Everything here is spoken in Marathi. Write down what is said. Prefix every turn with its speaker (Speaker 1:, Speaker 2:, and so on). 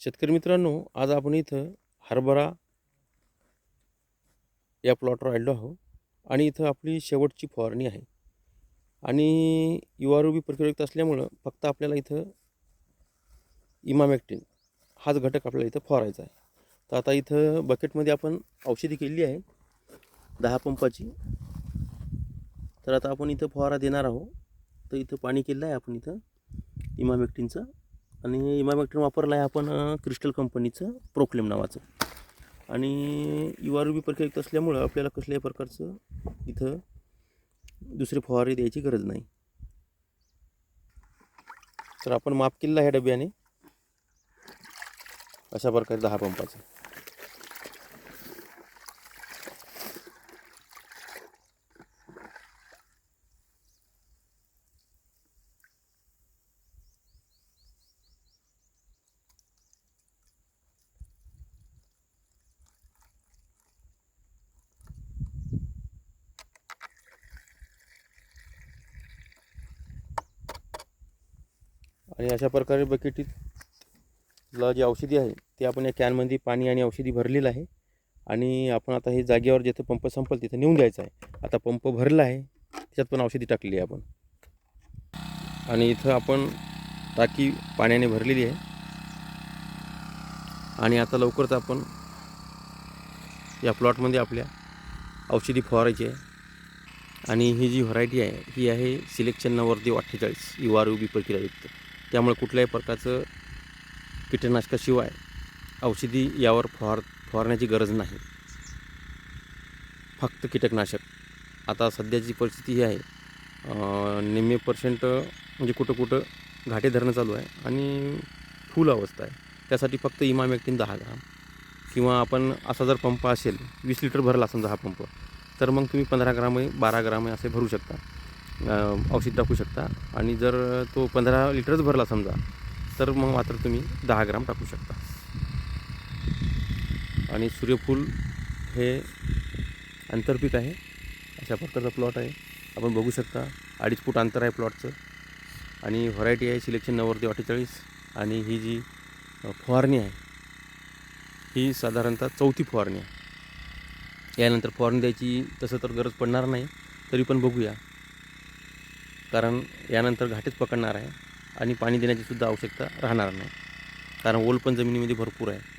Speaker 1: शेतकरी मित्रांनो आज आपण इथं हरभरा या प्लॉटवर आलेलो आहोत आणि इथं आपली शेवटची फवारणी आहे. आणि युवारोबी प्रक्रियुक्त असल्यामुळं फक्त आपल्याला इथं इमामॅक्टिन हाच घटक आपल्याला इथं फवारायचा आहे. तर आता इथं बकेटमध्ये आपण औषधी केलेली आहे दहा पंपाची. तर आता आपण इथं फवारा देणार आहोत. तर इथं पाणी केलं आहे आपण इथं इमामॅक्टिनचं आणि इमामॅक्टिन वापरला आहे आपण क्रिस्टल कंपनीचं प्रोक्लेम नावाचं. आणि युवारुबी प्रक्रिया असल्यामुळं आपल्याला कसल्याही प्रकारचं इथं दुसरे फवारे द्यायची गरज नाही. तर आपण माप केलेला आहे डब्याने. अशा प्रकारे दहा पंपाचं. आणि अशा प्रकारे बकेटीतला जी औषधी आहे ते आपण या कॅनमध्ये पाणी आणि औषधी भरलेलं आहे. आणि आपण आता हे जागेवर जिथं पंप संपल तिथं नेऊन द्यायचं आहे. आता पंप भरला आहे त्याच्यात पण औषधी टाकलेली आहे आपण. आणि इथं आपण टाकी पाण्याने भरलेली आहे. आणि आता लवकरच आपण या प्लॉटमध्ये आपल्या औषधी फवारायची आहे. आणि ही जी व्हरायटी आहे ही आहे सिलेक्शन नवरदेव अठ्ठेचाळीस यू आर युवा उभी प्रक्रियायुक्त त्यामुळे कुठल्याही प्रकारचं कीटकनाशकाशिवाय औषधी यावर फवार फवारण्याची गरज नाही. फक्त कीटकनाशक. आता सध्याची परिस्थिती ही आहे निम्मे पर्सेंट म्हणजे कुठं कुठं घाटे धरणं चालू आहे आणि फुल अवस्था आहे. त्यासाठी फक्त इमाम इमामॅक्टिन दहा ग्राम किंवा आपण असा जर पंप असेल वीस लिटर भरला असेल हा पंप तर मग तुम्ही पंधरा ग्राम बारा ग्राम असे भरू शकता. औषध टाकू शकता. आणि जर तो पंधरा लिटरच भरला समजा तर मग मात्र तुम्ही दहा ग्राम टाकू शकता. आणि सूर्यफूल हे आंतरपीक आहे. अशा प्रकारचा प्लॉट आहे. आपण बघू शकता अडीच फूट अंतर आहे प्लॉटचं. आणि व्हरायटी आहे सिलेक्शन नव्वद अठ्ठेचाळीस. आणि ही जी फवारणी आहे ही साधारणतः चौथी फवारणी आहे. यानंतर फवारणी द्यायची तसं तर गरज पडणार नाही तरी पण बघूया. कारण यानंतर घाटेच पकडणार आहे आणि पाणी देण्याचीसुद्धा आवश्यकता राहणार नाही. कारण ओल पण जमिनीमध्ये भरपूर आहे.